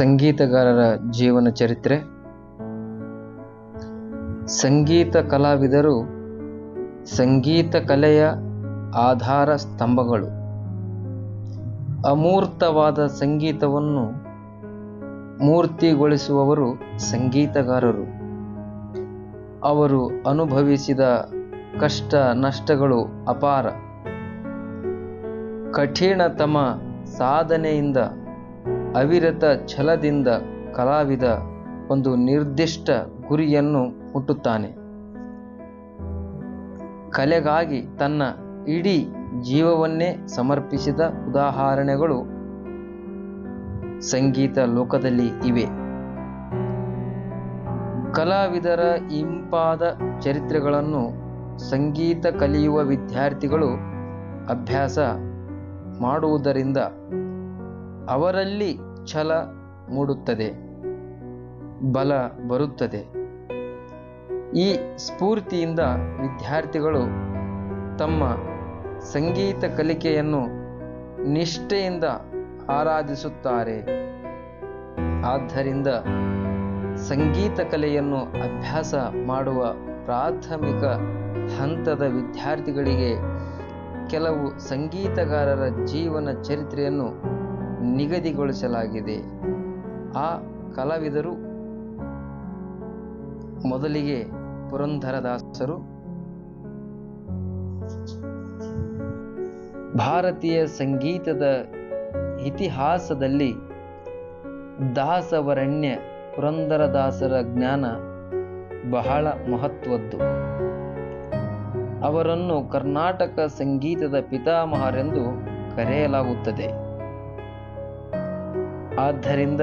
ಸಂಗೀತಗಾರರ ಜೀವನ ಚರಿತ್ರೆ. ಸಂಗೀತ ಕಲಾವಿದರು ಸಂಗೀತ ಕಲೆಯ ಆಧಾರ ಸ್ತಂಭಗಳು. ಅಮೂರ್ತವಾದ ಸಂಗೀತವನ್ನು ಮೂರ್ತಿಗೊಳಿಸುವವರು ಸಂಗೀತಗಾರರು. ಅವರು ಅನುಭವಿಸಿದ ಕಷ್ಟ ನಷ್ಟಗಳು ಅಪಾರ. ಕಠಿಣತಮ ಸಾಧನೆಯಿಂದ ಅವಿರತ ಛಲದಿಂದ ಕಲಾವಿದ ಒಂದು ನಿರ್ದಿಷ್ಟ ಗುರಿಯನ್ನು ಮುಟ್ಟುತ್ತಾನೆ. ಕಲೆಗಾಗಿ ತನ್ನ ಇಡೀ ಜೀವವನ್ನೇ ಸಮರ್ಪಿಸಿದ ಉದಾಹರಣೆಗಳು ಸಂಗೀತ ಲೋಕದಲ್ಲಿ ಇವೆ. ಕಲಾವಿದರ ಇಂಪಾದ ಚರಿತ್ರೆಗಳನ್ನು ಸಂಗೀತ ಕಲಿಯುವ ವಿದ್ಯಾರ್ಥಿಗಳು ಅಭ್ಯಾಸ ಮಾಡುವುದರಿಂದ ಅವರಲ್ಲಿ ಛಲ ಮೂಡುತ್ತದೆ, ಬಲ ಬರುತ್ತದೆ. ಈ ಸ್ಫೂರ್ತಿಯಿಂದ ವಿದ್ಯಾರ್ಥಿಗಳು ತಮ್ಮ ಸಂಗೀತ ಕಲಿಕೆಯನ್ನು ನಿಷ್ಠೆಯಿಂದ ಆರಾಧಿಸುತ್ತಾರೆ. ಆದ್ದರಿಂದ ಸಂಗೀತ ಕಲೆಯನ್ನು ಅಭ್ಯಾಸ ಮಾಡುವ ಪ್ರಾಥಮಿಕ ಹಂತದ ವಿದ್ಯಾರ್ಥಿಗಳಿಗೆ ಕೆಲವು ಸಂಗೀತಗಾರರ ಜೀವನ ಚರಿತ್ರೆಯನ್ನು ನಿಗದಿಗೊಳಿಸಲಾಗಿದೆ. ಆ ಕಲಾವಿದರು ಮೊದಲಿಗೆ ಪುರಂದರದಾಸರು. ಭಾರತೀಯ ಸಂಗೀತದ ಇತಿಹಾಸದಲ್ಲಿ ದಾಸವರಣ್ಯ ಪುರಂದರದಾಸರ ಜ್ಞಾನ ಬಹಳ ಮಹತ್ವದ್ದು. ಅವರನ್ನು ಕರ್ನಾಟಕ ಸಂಗೀತದ ಪಿತಾಮಹರೆಂದು ಕರೆಯಲಾಗುತ್ತದೆ. ಆದ್ದರಿಂದ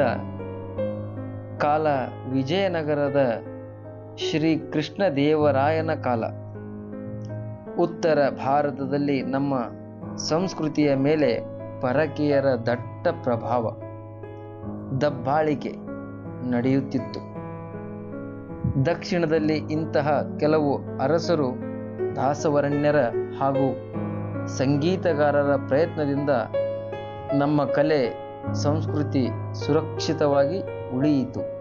ಕಾಲ ವಿಜಯನಗರದ ಶ್ರೀ ಕೃಷ್ಣದೇವರಾಯನ ಕಾಲ. ಉತ್ತರ ಭಾರತದಲ್ಲಿ ನಮ್ಮ ಸಂಸ್ಕೃತಿಯ ಮೇಲೆ ಪರಕೀಯರ ದಟ್ಟ ಪ್ರಭಾವ, ದಬ್ಬಾಳಿಕೆ ನಡೆಯುತ್ತಿತ್ತು. ದಕ್ಷಿಣದಲ್ಲಿ ಇಂತಹ ಕೆಲವು ಅರಸರು, ದಾಸವರಣ್ಯರ ಹಾಗೂ ಸಂಗೀತಗಾರರ ಪ್ರಯತ್ನದಿಂದ ನಮ್ಮ ಕಲೆ ಸಂಸ್ಕೃತಿ ಸುರಕ್ಷಿತವಾಗಿ ಉಳಿಯಿತು.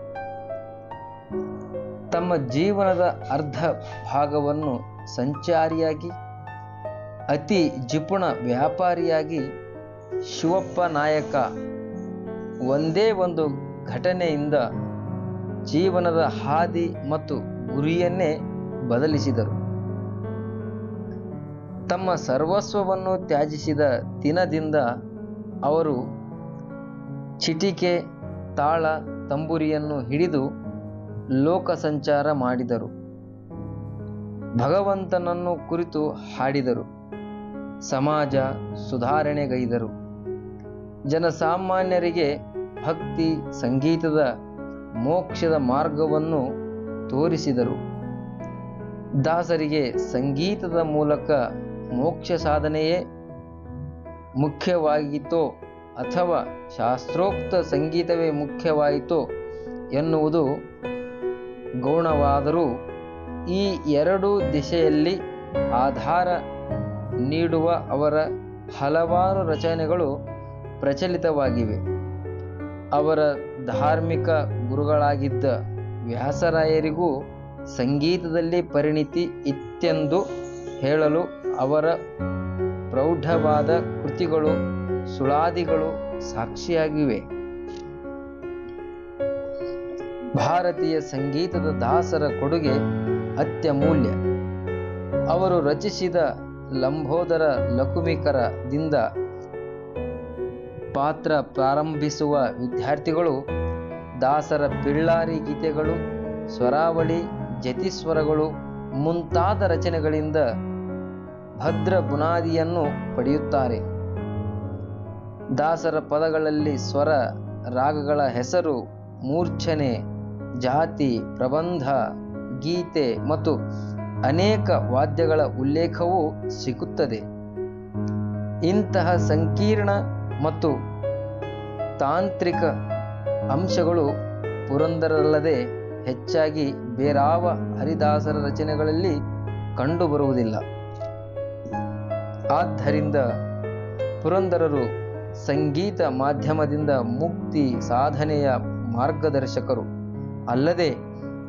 ತಮ್ಮ ಜೀವನದ ಅರ್ಧ ಭಾಗವನ್ನು ಸಂಚಾರಿಯಾಗಿ, ಅತಿ ಜಿಪುಣ ವ್ಯಾಪಾರಿಯಾಗಿ ಶಿವಪ್ಪ ನಾಯಕ ಒಂದೇ ಒಂದು ಘಟನೆಯಿಂದ ಜೀವನದ ಹಾದಿ ಮತ್ತು ಗುರಿಯನ್ನೇ ಬದಲಿಸಿದರು. ತಮ್ಮ ಸರ್ವಸ್ವವನ್ನು ತ್ಯಾಜಿಸಿದ ದಿನದಿಂದ ಅವರು ಚಿಟಿಕೆ, ತಾಳ, ತಂಬುರಿಯನ್ನು ಹಿಡಿದು ಲೋಕ ಸಂಚಾರ ಮಾಡಿದರು. ಭಗವಂತನನ್ನು ಕುರಿತು ಹಾಡಿದರು. ಸಮಾಜ ಸುಧಾರಣೆಗೈದರು. ಜನಸಾಮಾನ್ಯರಿಗೆ ಭಕ್ತಿ, ಸಂಗೀತದ ಮೋಕ್ಷದ ಮಾರ್ಗವನ್ನು ತೋರಿಸಿದರು. ದಾಸರಿಗೆ ಸಂಗೀತದ ಮೂಲಕ ಮೋಕ್ಷ ಸಾಧನೆಯೇ ಮುಖ್ಯವಾಗಿತ್ತೋ ಅಥವಾ ಶಾಸ್ತ್ರೋಕ್ತ ಸಂಗೀತವೇ ಮುಖ್ಯವಾಯಿತು ಎನ್ನುವುದು ಗೌಣವಾದರೂ ಈ ಎರಡು ದಿಶೆಯಲ್ಲಿ ಆಧಾರ ನೀಡುವ ಅವರ ಹಲವಾರು ರಚನೆಗಳು ಪ್ರಚಲಿತವಾಗಿವೆ. ಅವರ ಧಾರ್ಮಿಕ ಗುರುಗಳಾಗಿದ್ದ ವ್ಯಾಸರಾಯರಿಗೂ ಸಂಗೀತದಲ್ಲಿ ಪರಿಣಿತಿ ಇತ್ತೆಂದು ಹೇಳಲು ಅವರ ಪ್ರೌಢವಾದ ಕೃತಿಗಳು ಸುಳಾದಿಗಳು ಸಾಕ್ಷಿಯಾಗಿವೆ. ಭಾರತೀಯ ಸಂಗೀತದ ದಾಸರ ಕೊಡುಗೆ ಅತ್ಯಮೂಲ್ಯ. ಅವರು ರಚಿಸಿದ ಲಂಬೋದರ ಲಕುಮಿಕರದಿಂದ ಪಾತ್ರ ಪ್ರಾರಂಭಿಸುವ ವಿದ್ಯಾರ್ಥಿಗಳು ದಾಸರ ಬಿಳ್ಳಾರಿ ಗೀತೆಗಳು, ಸ್ವರಾವಳಿ ಜತಿಸ್ವರಗಳು ಮುಂತಾದ ರಚನೆಗಳಿಂದ ಭದ್ರ ಬುನಾದಿಯನ್ನು ಪಡೆಯುತ್ತಾರೆ. ದಾಸರ ಪದಗಳಲ್ಲಿ ಸ್ವರ, ರಾಗಗಳ ಹೆಸರು, ಮೂರ್ಛನೆ, ಜಾತಿ, ಪ್ರಬಂಧ, ಗೀತೆ ಮತ್ತು ಅನೇಕ ವಾದ್ಯಗಳ ಉಲ್ಲೇಖವೂ ಸಿಗುತ್ತದೆ. ಇಂತಹ ಸಂಕೀರ್ಣ ಮತ್ತು ತಾಂತ್ರಿಕ ಅಂಶಗಳು ಪುರಂದರಲ್ಲದೆ ಹೆಚ್ಚಾಗಿ ಬೇರಾವ ಹರಿದಾಸರ ರಚನೆಗಳಲ್ಲಿ ಕಂಡುಬರುವುದಿಲ್ಲ. ಆದ್ದರಿಂದ ಪುರಂದರರು ಸಂಗೀತ ಮಾಧ್ಯಮದಿಂದ ಮುಕ್ತಿ ಸಾಧನೆಯ ಮಾರ್ಗದರ್ಶಕರು. ಅಲ್ಲದೆ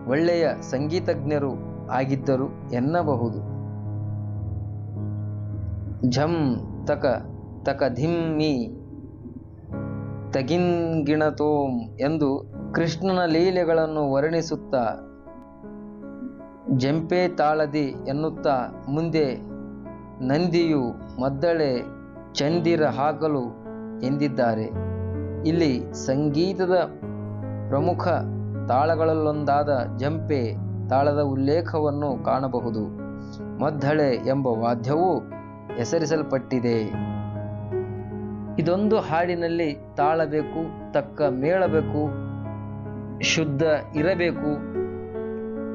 ಒಳ್ಳೆಯ ಸಂಗೀತಜ್ಞರು ಆಗಿದ್ದರು ಎನ್ನಬಹುದು. ಝಂ ತಕ ತಕ ಧಿಮ್ಮಿ ತಗಿನ್ಗಿಣತೋಂ ಎಂದು ಕೃಷ್ಣನ ಲೀಲೆಗಳನ್ನು ವರ್ಣಿಸುತ್ತಾ ಜಂಪೆ ತಾಳದಿ ಎನ್ನುತ್ತಾ ಮುಂದೆ ನಂದಿಯು ಮದ್ದಳೆ ಚಂದಿರ ಹಾಕಲು ಎಂದಿದ್ದಾರೆ. ಇಲ್ಲಿ ಸಂಗೀತದ ಪ್ರಮುಖ ತಾಳಗಳಲ್ಲೊಂದಾದ ಜಂಪೆ ತಾಳದ ಉಲ್ಲೇಖವನ್ನು ಕಾಣಬಹುದು. ಮದ್ದಳೆ ಎಂಬ ವಾದ್ಯವು ಹೆಸರಿಸಲ್ಪಟ್ಟಿದೆ. ಇದೊಂದು ಹಾಡಿನಲ್ಲಿ ತಾಳಬೇಕು, ತಕ್ಕ ಮೇಳಬೇಕು, ಶುದ್ಧ ಇರಬೇಕು,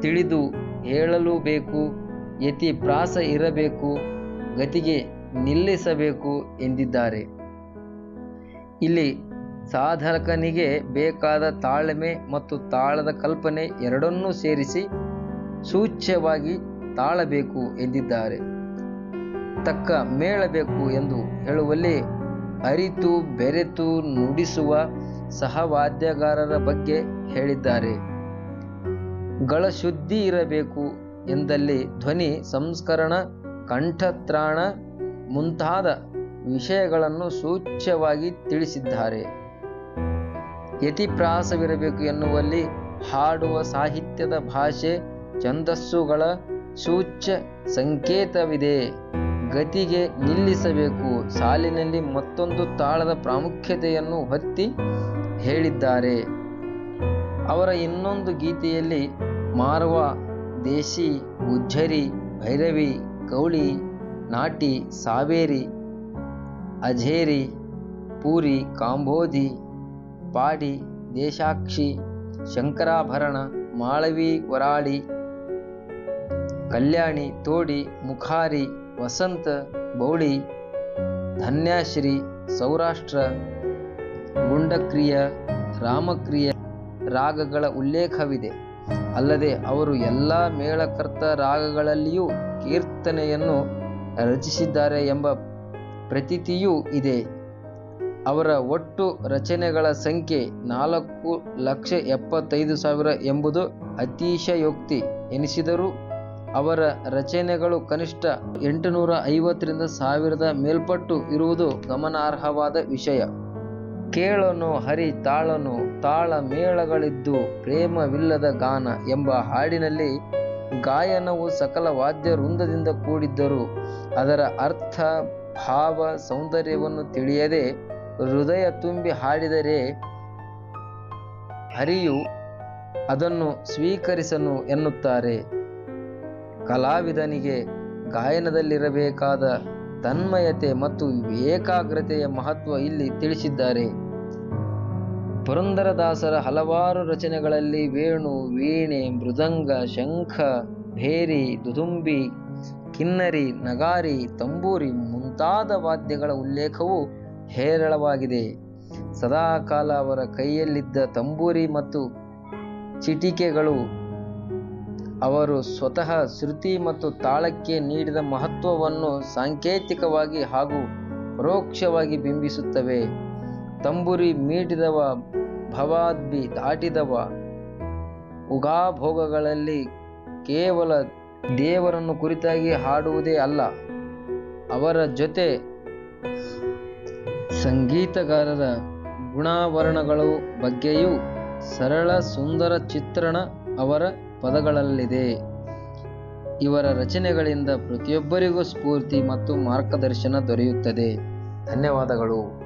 ತಿಳಿದು ಹೇಳಲು ಬೇಕು ಯತಿ ಪ್ರಾಸ ಇರಬೇಕು, ಗತಿಗೆ ನಿಲ್ಲಿಸಬೇಕು ಎಂದಿದ್ದಾರೆ. ಇಲ್ಲಿ ಸಾಧಕನಿಗೆ ಬೇಕಾದ ತಾಳ್ಮೆ ಮತ್ತು ತಾಳದ ಕಲ್ಪನೆ ಎರಡನ್ನೂ ಸೇರಿಸಿ ಸೂಚ್ಯವಾಗಿ ತಾಳಬೇಕು ಎಂದಿದ್ದಾರೆ. ತಕ್ಕ ಮೇಳಬೇಕು ಎಂದು ಹೇಳುವಲ್ಲಿ ಅರಿತು ಬೆರೆತು ನುಡಿಸುವ ಸಹವಾದ್ಯಗಾರರ ಬಗ್ಗೆ ಹೇಳಿದ್ದಾರೆ. ಗಳಶುದ್ಧಿ ಇರಬೇಕು ಎಂದಲ್ಲಿ ಧ್ವನಿ ಸಂಸ್ಕರಣ, ಕಂಠತ್ರಾಣ ಮುಂತಾದ ವಿಷಯಗಳನ್ನು ಸೂಚ್ಯವಾಗಿ ತಿಳಿಸಿದ್ದಾರೆ. ಯತಿಪ್ರಾಸವಿರಬೇಕು ಎನ್ನುವಲ್ಲಿ ಹಾಡುವ ಸಾಹಿತ್ಯದ ಭಾಷೆ ಛಂದಸ್ಸುಗಳ ಸೂಚ್ಯ ಸಂಕೇತವಿದೆ. ಗತಿಗೆ ನಿಲ್ಲಿಸಬೇಕು, ಸಾಲಿನಲ್ಲಿ ಮತ್ತೊಂದು ತಾಳದ ಪ್ರಾಮುಖ್ಯತೆಯನ್ನು ಹೊತ್ತಿ ಹೇಳಿದ್ದಾರೆ. ಅವರ ಇನ್ನೊಂದು ಗೀತೆಯಲ್ಲಿ ಮಾರ್ವ, ದೇಶಿ, ಉಜ್ಜರಿ, ಭೈರವಿ, ಕೌಳಿ, ನಾಟಿ, ಸಾವೇರಿ ಅಜೇರಿ, ಪೂರಿ ಕಾಂಬೋಧಿ ಪಾಡಿ, ದೇಶಾಕ್ಷಿ, ಶಂಕರಾಭರಣ, ಮಾಳವಿ, ವರಾಳಿ, ಕಲ್ಯಾಣಿ, ತೋಡಿ, ಮುಖಾರಿ, ವಸಂತ, ಬೌಳಿ, ಧನ್ಯಾಶ್ರೀ, ಸೌರಾಷ್ಟ್ರ, ಗುಂಡಕ್ರಿಯ, ರಾಮಕ್ರಿಯ ರಾಗಗಳ ಉಲ್ಲೇಖವಿದೆ. ಅಲ್ಲದೆ ಅವರು ಎಲ್ಲ ಮೇಳಕರ್ತ ರಾಗಗಳಲ್ಲಿಯೂ ಕೀರ್ತನೆಯನ್ನು ರಚಿಸಿದ್ದಾರೆ ಎಂಬ ಪ್ರತೀತಿಯೂ ಇದೆ. ಅವರ ಒಟ್ಟು ರಚನೆಗಳ ಸಂಖ್ಯೆ ನಾಲ್ಕು ಲಕ್ಷ ಎಪ್ಪತ್ತೈದು ಸಾವಿರ ಎಂಬುದು ಅತಿಶಯೋಕ್ತಿ ಎನಿಸಿದರೂ ಅವರ ರಚನೆಗಳು ಕನಿಷ್ಠ ಎಂಟುನೂರ ಐವತ್ತರಿಂದ ಸಾವಿರದ ಮೇಲ್ಪಟ್ಟು ಇರುವುದು ಗಮನಾರ್ಹವಾದ ವಿಷಯ. ಕೇಳನು ಹರಿ ತಾಳನು ತಾಳ ಮೇಳಗಳಿದ್ದು ಪ್ರೇಮವಿಲ್ಲದ ಗಾನ ಎಂಬ ಹಾಡಿನಲ್ಲಿ ಗಾಯನವು ಸಕಲ ವಾದ್ಯ ವೃಂದದಿಂದ ಕೂಡಿದ್ದರೂ ಅದರ ಅರ್ಥ ಭಾವ ಸೌಂದರ್ಯವನ್ನು ತಿಳಿಯದೆ ಹೃದಯ ತುಂಬಿ ಹಾಡಿದರೆ ಹರಿಯು ಅದನ್ನು ಸ್ವೀಕರಿಸನು ಎನ್ನುತ್ತಾರೆ. ಕಲಾವಿದನಿಗೆ ಗಾಯನದಲ್ಲಿರಬೇಕಾದ ತನ್ಮಯತೆ ಮತ್ತು ಏಕಾಗ್ರತೆಯ ಮಹತ್ವ ಇಲ್ಲಿ ತಿಳಿಸಿದ್ದಾರೆ. ಪುರಂದರದಾಸರ ಹಲವಾರು ರಚನೆಗಳಲ್ಲಿ ವೇಣು, ವೀಣೆ, ಮೃದಂಗ, ಶಂಖ, ಭೇರಿ, ದುದುಂಬಿ, ಕಿನ್ನರಿ, ನಗಾರಿ, ತಂಬೂರಿ ಮುಂತಾದ ವಾದ್ಯಗಳ ಉಲ್ಲೇಖವು ಹೇರಳವಾಗಿದೆ. ಸದಾಕಾಲ ಅವರ ಕೈಯಲ್ಲಿದ್ದ ತಂಬೂರಿ ಮತ್ತು ಚಿಟಿಕೆಗಳು ಅವರು ಸ್ವತಃ ಶ್ರುತಿ ಮತ್ತು ತಾಳಕ್ಕೆ ನೀಡಿದ ಮಹತ್ವವನ್ನು ಸಾಂಕೇತಿಕವಾಗಿ ಹಾಗೂ ಪರೋಕ್ಷವಾಗಿ ಬಿಂಬಿಸುತ್ತವೆ. ತಂಬುರಿ ಮೀಟಿದವ ಭವಾದ್ಬಿ ದಾಟಿದವ ಉಗಾಭೋಗಗಳಲ್ಲಿ ಕೇವಲ ದೇವರನ್ನು ಕುರಿತಾಗಿ ಹಾಡುವುದೇ ಅಲ್ಲ. ಅವರ ಜೊತೆ ಸಂಗೀತಗಾರರ ಗುಣಾವರಣಗಳು ಬಗ್ಗೆಯೂ ಸರಳ ಸುಂದರ ಚಿತ್ರಣ ಅವರ ಪದಗಳಲ್ಲಿದೆ. ಇವರ ರಚನೆಗಳಿಂದ ಪ್ರತಿಯೊಬ್ಬರಿಗೂ ಸ್ಫೂರ್ತಿ ಮತ್ತು ಮಾರ್ಗದರ್ಶನ ದೊರೆಯುತ್ತದೆ. ಧನ್ಯವಾದಗಳು.